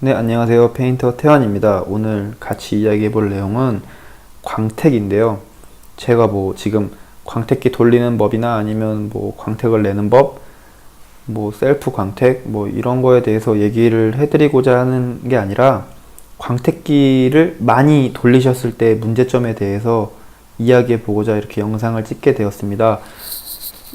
네, 안녕하세요. 페인터 태환입니다. 오늘 같이 이야기해 볼 내용은 광택인데요. 제가 뭐 지금 광택기 돌리는 법이나 아니면 뭐 광택을 내는 법, 뭐 셀프 광택, 뭐 이런 거에 대해서 얘기를 해드리고자 하는 게 아니라 광택기를 많이 돌리셨을 때 문제점에 대해서 이야기해 보고자 이렇게 영상을 찍게 되었습니다.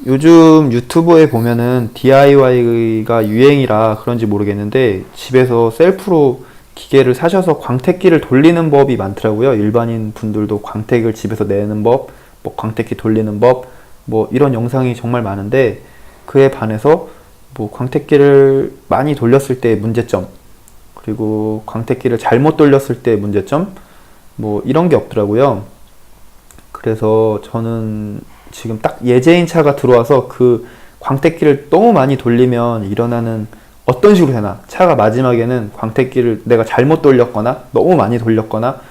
요즘 유튜브에 보면은 DIY가 유행이라 그런지 모르겠는데 집에서 셀프로 기계를 사셔서 광택기를 돌리는 법이 많더라고요. 일반인 분들도 광택을 집에서 내는 법, 뭐 광택기 돌리는 법, 뭐 이런 영상이 정말 많은데 그에 반해서 뭐 광택기를 많이 돌렸을 때의 문제점, 그리고 광택기를 잘못 돌렸을 때의 문제점, 뭐 이런 게 없더라고요. 그래서 저는 지금 딱 예제인 차가 들어와서 그 광택기를 너무 많이 돌리면 일어나는 어떤 식으로 되나 차가 마지막에는 광택기를 내가 잘못 돌렸거나 너무 많이 돌렸거나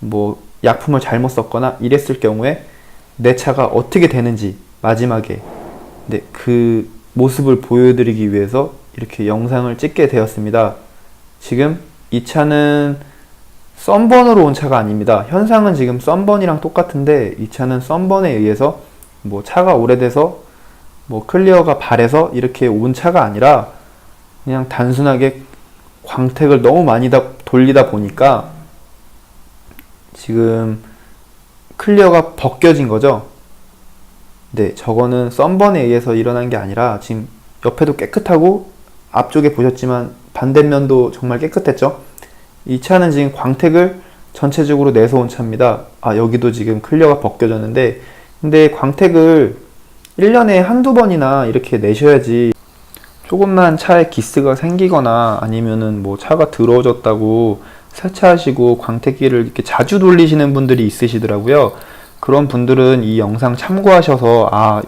뭐 약품을 잘못 썼거나 이랬을 경우에 내 차가 어떻게 되는지 마지막에 네, 그 모습을 보여드리기 위해서 이렇게 영상을 찍게 되었습니다. 지금 이 차는 썬번으로 온 차가 아닙니다. 현상은 지금 썬번이랑 똑같은데 이 차는 썬번에 의해서 뭐 차가 오래돼서 뭐 클리어가 발해서 이렇게 온 차가 아니라 그냥 단순하게 광택을 너무 많이 다 돌리다 보니까 지금 클리어가 벗겨진 거죠. 네, 저거는 썬번에 의해서 일어난 게 아니라 지금 옆에도 깨끗하고 앞쪽에 보셨지만 반대면도 정말 깨끗했죠. 이 차는 지금 광택을 전체적으로 내서 온 차입니다. 아, 여기도 지금 클리어가 벗겨졌는데 근데 광택을 1년에 한두 번이나 이렇게 내셔야지 조금만 차에 기스가 생기거나 아니면은 뭐 차가 더러워졌다고 세차하시고 광택기를 이렇게 자주 돌리시는 분들이 있으시더라고요. 그런 분들은 이 영상 참고하셔서 아,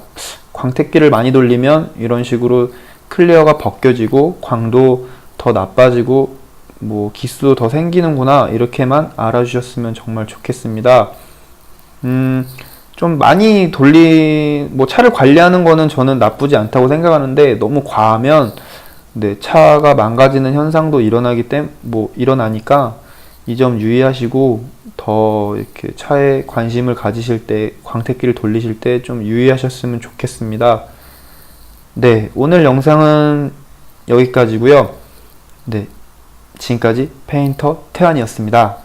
광택기를 많이 돌리면 이런 식으로 클리어가 벗겨지고 광도 더 나빠지고 뭐 기스도 더 생기는구나 이렇게만 알아주셨으면 정말 좋겠습니다. 음, 좀 많이 돌리 뭐 차를 관리하는 거는 저는 나쁘지 않다고 생각하는데 너무 과하면 네, 차가 망가지는 현상도 일어나기 때문에 뭐 일어나니까 이 점 유의하시고 더 이렇게 차에 관심을 가지실 때 광택기를 돌리실 때 좀 유의하셨으면 좋겠습니다. 네, 오늘 영상은 여기까지고요. 네, 지금까지 페인터 태환이었습니다.